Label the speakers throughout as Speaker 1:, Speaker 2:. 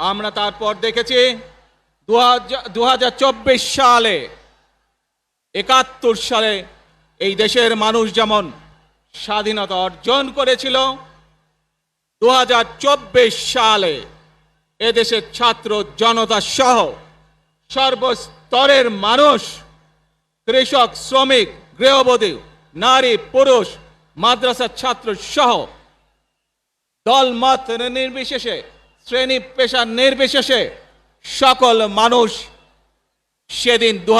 Speaker 1: আমরা তারপর দেখেছি দু হাজার চব্বিশ সালে, একাত্তর সালে এই দেশের মানুষ যেমন স্বাধীনতা অর্জন করেছিল দু হাজার চব্বিশ সালে এদেশের ছাত্র জনতা সহ সর্বস্তরের মানুষ, কৃষক, শ্রমিক, গৃহবধূ, নারী, পুরুষ, মাদ্রাসার ছাত্র সহ দল মত নির্বিশেষে শ্রেণি পেশা নির্বিশেষে সকল মানুষ সেদিন দু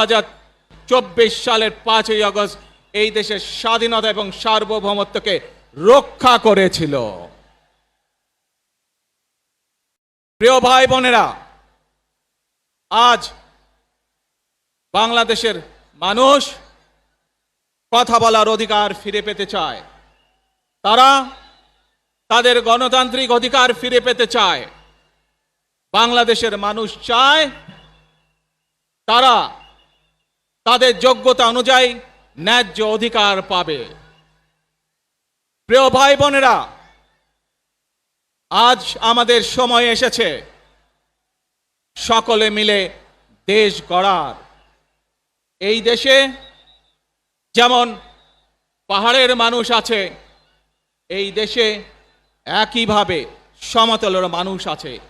Speaker 1: সালের পাঁচই আগস্ট এই দেশের স্বাধীনতা এবং সার্বভৌমত্বকে রক্ষা করেছিল। প্রিয় ভাই বোনেরা, আজ বাংলাদেশের মানুষ কথা বলার অধিকার ফিরে পেতে চায়। তারা তাদের গণতান্ত্রিক অধিকার ফিরে পেতে চায়। বাংলাদেশের মানুষ চায় তারা তাদের যোগ্যতা অনুযায়ী ন্যায্য অধিকার পাবে। প্রিয় ভাই বোনেরা আজ আমাদের সময় এসেছে সকলে মিলে দেশ গড়ার। এই দেশে যেমন পাহাড়ের মানুষ আছে, এই দেশে একইভাবে সমতলের মানুষ আছে।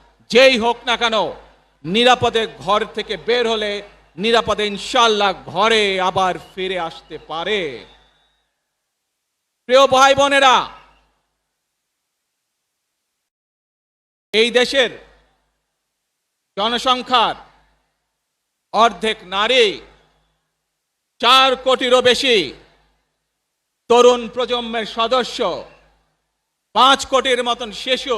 Speaker 1: যেই হোক না কেন, নিরাপদে ঘর থেকে বের হলে নিরাপদে ইনশাল্লাহ ঘরে আবার ফিরে আসতে পারে। প্রিয় ভাই বোনেরা, এই দেশের জনসংখ্যার অর্ধেক নারী, চার কোটিরও বেশি তরুণ প্রজন্মের সদস্য, পাঁচ কোটির মতন শিশু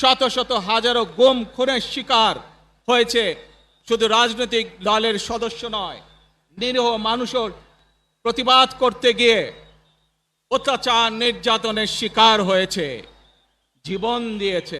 Speaker 1: শত শত হাজারো গোম, খুনের শিকার হয়েছে। শুধু রাজনৈতিক দলের সদস্য নয়, নিরীহ মানুষের প্রতিবাদ করতে গিয়ে অত্যাচার, নির্যাতনের শিকার হয়েছে, জীবন দিয়েছে।